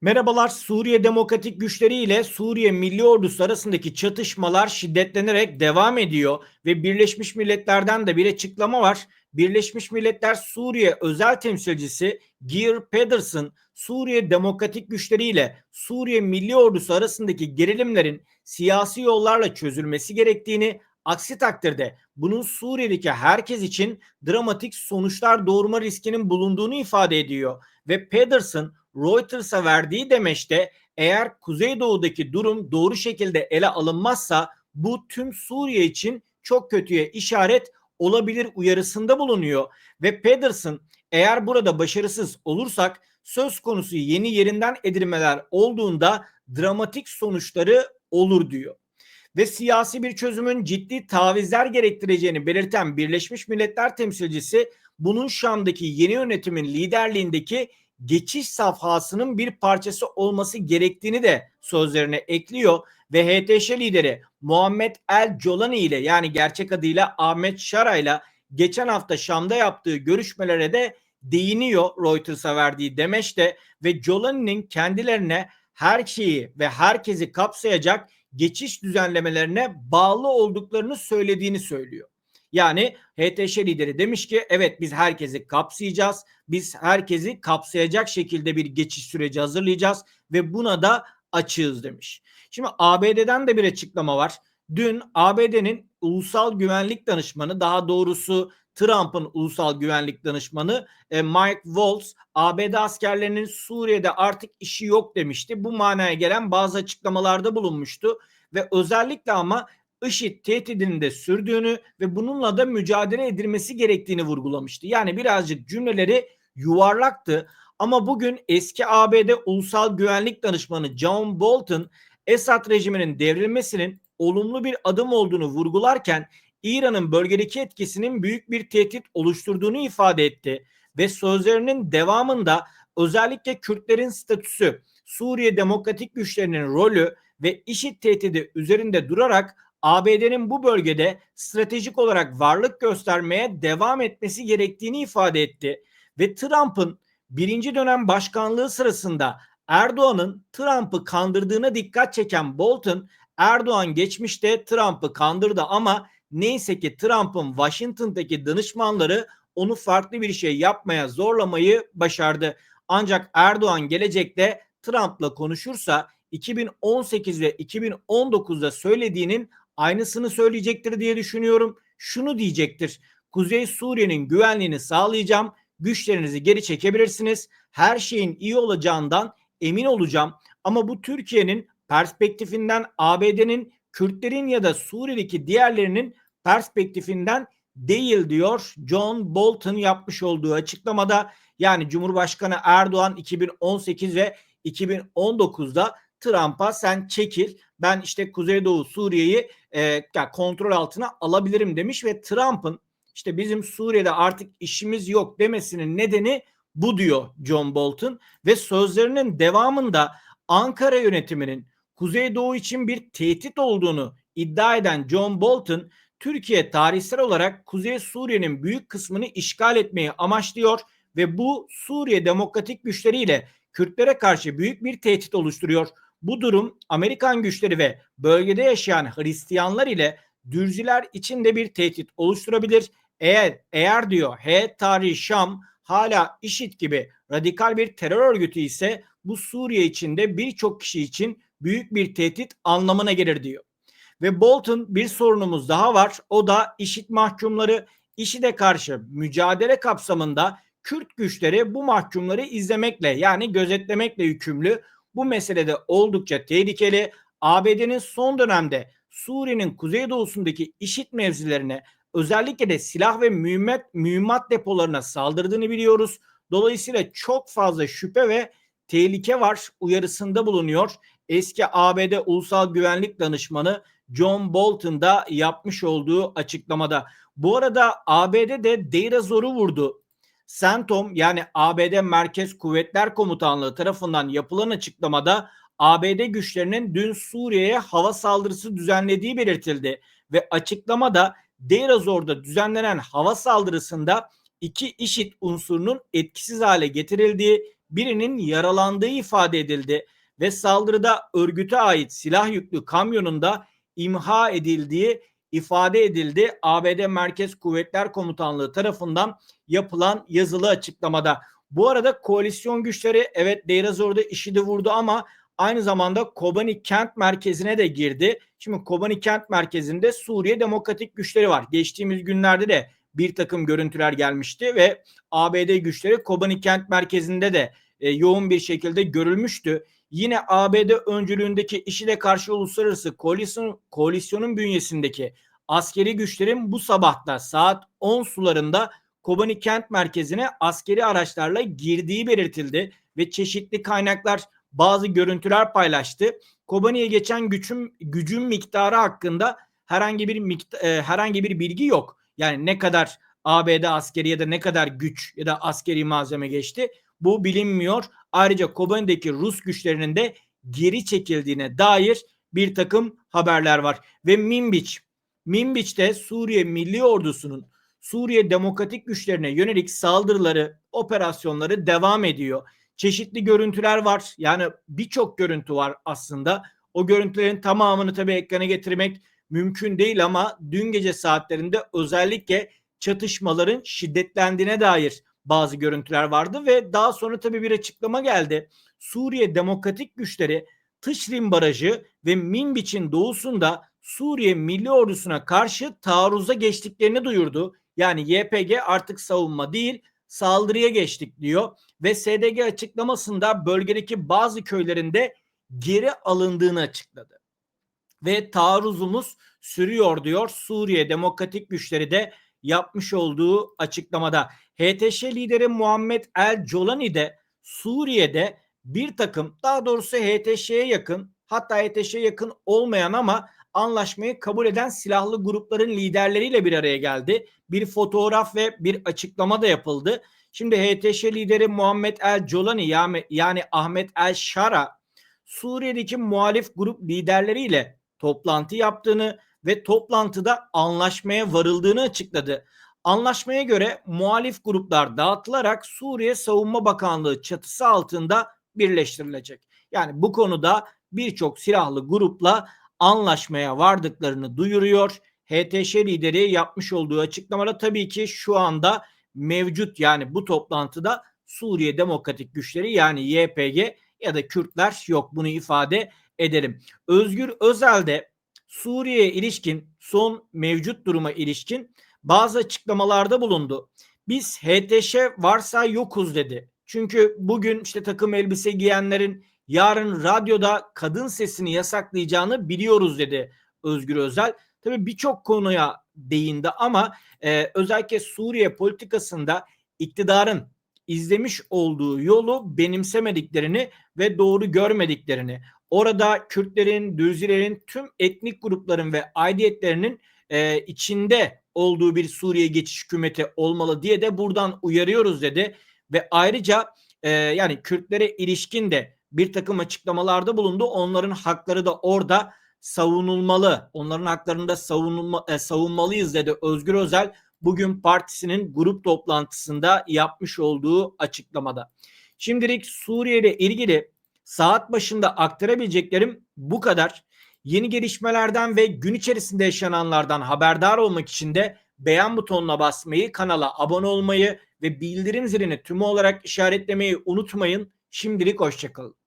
Merhabalar. Suriye Demokratik Güçleri ile Suriye Milli Ordusu arasındaki çatışmalar şiddetlenerek devam ediyor ve Birleşmiş Milletler'den de bir açıklama var. Birleşmiş Milletler Suriye özel temsilcisi Geir Pedersen, Suriye Demokratik Güçleri ile Suriye Milli Ordusu arasındaki gerilimlerin siyasi yollarla çözülmesi gerektiğini, aksi takdirde bunun Suriye'deki herkes için dramatik sonuçlar doğurma riskinin bulunduğunu ifade ediyor ve Pedersen Reuters'a verdiği demeçte eğer Kuzeydoğu'daki durum doğru şekilde ele alınmazsa bu tüm Suriye için çok kötüye işaret olabilir uyarısında bulunuyor ve Pedersen eğer burada başarısız olursak söz konusu yeni yerinden edilmeler olduğunda dramatik sonuçları olur diyor. Ve siyasi bir çözümün ciddi tavizler gerektireceğini belirten Birleşmiş Milletler temsilcisi bunun Şam'daki yeni yönetimin liderliğindeki geçiş safhasının bir parçası olması gerektiğini de sözlerine ekliyor ve HTŞ lideri Muhammed El Jolani ile yani gerçek adıyla Ahmet Şara ile geçen hafta Şam'da yaptığı görüşmelere de değiniyor Reuters'a verdiği demeçte ve Jolani'nin kendilerine her şeyi ve herkesi kapsayacak geçiş düzenlemelerine bağlı olduklarını söylediğini söylüyor. Yani HTŞ lideri demiş ki evet biz herkesi kapsayacağız. Biz herkesi kapsayacak şekilde bir geçiş süreci hazırlayacağız ve buna da açığız demiş. Şimdi ABD'den de bir açıklama var. Dün ABD'nin ulusal güvenlik danışmanı daha doğrusu Trump'ın ulusal güvenlik danışmanı e, Mike Waltz ABD askerlerinin Suriye'de artık işi yok demişti. Bu manaya gelen bazı açıklamalarda bulunmuştu ve özellikle ama IŞİD tehdidini sürdüğünü ve bununla da mücadele edilmesi gerektiğini vurgulamıştı. Yani birazcık cümleleri yuvarlaktı ama bugün eski ABD Ulusal Güvenlik Danışmanı John Bolton Esad rejiminin devrilmesinin olumlu bir adım olduğunu vurgularken İran'ın bölgedeki etkisinin büyük bir tehdit oluşturduğunu ifade etti ve sözlerinin devamında özellikle Kürtlerin statüsü, Suriye Demokratik Güçlerinin rolü ve IŞİD tehdidi üzerinde durarak ABD'nin bu bölgede stratejik olarak varlık göstermeye devam etmesi gerektiğini ifade etti ve Trump'ın birinci dönem başkanlığı sırasında Erdoğan'ın Trump'ı kandırdığına dikkat çeken Bolton, Erdoğan geçmişte Trump'ı kandırdı ama neyse ki Trump'ın Washington'daki danışmanları onu farklı bir şey yapmaya zorlamayı başardı. Ancak Erdoğan gelecekte Trump'la konuşursa 2018 ve 2019'da söylediğinin aynısını söyleyecektir diye düşünüyorum. Şunu diyecektir. Kuzey Suriye'nin güvenliğini sağlayacağım. Güçlerinizi geri çekebilirsiniz. Her şeyin iyi olacağından emin olacağım. Ama bu Türkiye'nin perspektifinden ABD'nin Kürtlerin ya da Suriye'deki diğerlerinin perspektifinden değil diyor John Bolton yapmış olduğu açıklamada. Yani Cumhurbaşkanı Erdoğan 2018 ve 2019'da Trump'a sen çekil ben işte Kuzeydoğu Suriye'yi e, kontrol altına alabilirim demiş ve Trump'ın işte bizim Suriye'de artık işimiz yok demesinin nedeni bu diyor John Bolton ve sözlerinin devamında Ankara yönetiminin Kuzeydoğu için bir tehdit olduğunu iddia eden John Bolton Türkiye tarihsel olarak Kuzey Suriye'nin büyük kısmını işgal etmeyi amaçlıyor ve bu Suriye demokratik güçleriyle Kürtlere karşı büyük bir tehdit oluşturuyor. Bu durum Amerikan güçleri ve bölgede yaşayan Hristiyanlar ile Dürziler için de bir tehdit oluşturabilir. Eğer eğer diyor Heyet Tarihi Şam hala IŞİD gibi radikal bir terör örgütü ise bu Suriye içinde birçok kişi için büyük bir tehdit anlamına gelir diyor. Ve Bolton bir sorunumuz daha var. O da IŞİD mahkumları IŞİD'e karşı mücadele kapsamında Kürt güçleri bu mahkumları izlemekle yani gözetlemekle yükümlü. Bu meselede oldukça tehlikeli. ABD'nin son dönemde Suriye'nin kuzeydoğusundaki IŞİD mevzilerine özellikle de silah ve mühimmat, mühimmat depolarına saldırdığını biliyoruz. Dolayısıyla çok fazla şüphe ve tehlike var uyarısında bulunuyor. Eski ABD Ulusal Güvenlik Danışmanı John Bolton da yapmış olduğu açıklamada. Bu arada ABD de Deir ez-Zor'u vurdu. CENTCOM yani ABD Merkez Kuvvetler Komutanlığı tarafından yapılan açıklamada ABD güçlerinin dün Suriye'ye hava saldırısı düzenlediği belirtildi ve açıklamada Deir ez-Zor'da düzenlenen hava saldırısında iki IŞİD unsurunun etkisiz hale getirildiği, birinin yaralandığı ifade edildi ve saldırıda örgüte ait silah yüklü kamyonunda imha edildiği ifade edildi. ABD Merkez Kuvvetler Komutanlığı tarafından yapılan yazılı açıklamada. Bu arada koalisyon güçleri evet Deirazor'da işi de vurdu ama aynı zamanda Kobani kent merkezine de girdi. Şimdi Kobani kent merkezinde Suriye Demokratik Güçleri var. Geçtiğimiz günlerde de bir takım görüntüler gelmişti ve ABD güçleri Kobani kent merkezinde de e, yoğun bir şekilde görülmüştü. Yine ABD öncülüğündeki IŞİD'e karşı uluslararası koalisyon, koalisyonun bünyesindeki askeri güçlerin bu sabahta saat 10 sularında Kobani kent merkezine askeri araçlarla girdiği belirtildi ve çeşitli kaynaklar bazı görüntüler paylaştı. Kobani'ye geçen gücün gücün miktarı hakkında herhangi bir miktar, e, herhangi bir bilgi yok. Yani ne kadar ABD askeri ya da ne kadar güç ya da askeri malzeme geçti bu bilinmiyor. Ayrıca Kobani'deki Rus güçlerinin de geri çekildiğine dair bir takım haberler var. Ve Minbiç, Minbiç'te Suriye Milli Ordusu'nun Suriye Demokratik Güçlerine yönelik saldırıları, operasyonları devam ediyor. Çeşitli görüntüler var. Yani birçok görüntü var aslında. O görüntülerin tamamını tabii ekrana getirmek mümkün değil ama dün gece saatlerinde özellikle çatışmaların şiddetlendiğine dair bazı görüntüler vardı ve daha sonra tabii bir açıklama geldi. Suriye Demokratik Güçleri Tışrin Barajı ve Minbiç'in doğusunda Suriye Milli Ordusu'na karşı taarruza geçtiklerini duyurdu. Yani YPG artık savunma değil saldırıya geçtik diyor ve SDG açıklamasında bölgedeki bazı köylerinde geri alındığını açıkladı. Ve taarruzumuz sürüyor diyor Suriye Demokratik Güçleri de yapmış olduğu açıklamada. HTŞ lideri Muhammed El Colani de Suriye'de bir takım daha doğrusu HTŞ'ye yakın hatta HTŞ'ye yakın olmayan ama anlaşmayı kabul eden silahlı grupların liderleriyle bir araya geldi. Bir fotoğraf ve bir açıklama da yapıldı. Şimdi HTŞ lideri Muhammed El Colani yani, yani Ahmet El Şara Suriye'deki muhalif grup liderleriyle toplantı yaptığını ve toplantıda anlaşmaya varıldığını açıkladı. Anlaşmaya göre muhalif gruplar dağıtılarak Suriye Savunma Bakanlığı çatısı altında birleştirilecek. Yani bu konuda birçok silahlı grupla anlaşmaya vardıklarını duyuruyor. HTŞ lideri yapmış olduğu açıklamada tabii ki şu anda mevcut yani bu toplantıda Suriye Demokratik Güçleri yani YPG ya da Kürtler yok bunu ifade edelim. Özgür Özel de Suriye'ye ilişkin son mevcut duruma ilişkin bazı açıklamalarda bulundu. Biz HTŞ varsa yokuz dedi. Çünkü bugün işte takım elbise giyenlerin yarın radyoda kadın sesini yasaklayacağını biliyoruz dedi Özgür Özel. Tabii birçok konuya değindi ama e, özellikle Suriye politikasında iktidarın izlemiş olduğu yolu benimsemediklerini ve doğru görmediklerini, orada Kürtlerin, Düzilerin, tüm etnik grupların ve aidiyetlerinin e, içinde olduğu bir Suriye geçiş hükümeti olmalı diye de buradan uyarıyoruz dedi ve ayrıca e, yani Kürtlere ilişkin de bir takım açıklamalarda bulundu. Onların hakları da orada savunulmalı. Onların haklarında savunulma, e, savunmalıyız dedi Özgür Özel bugün partisinin grup toplantısında yapmış olduğu açıklamada. Şimdilik Suriye ile ilgili saat başında aktarabileceklerim bu kadar. Yeni gelişmelerden ve gün içerisinde yaşananlardan haberdar olmak için de beğen butonuna basmayı, kanala abone olmayı ve bildirim zilini tümü olarak işaretlemeyi unutmayın. Şimdilik hoşçakalın.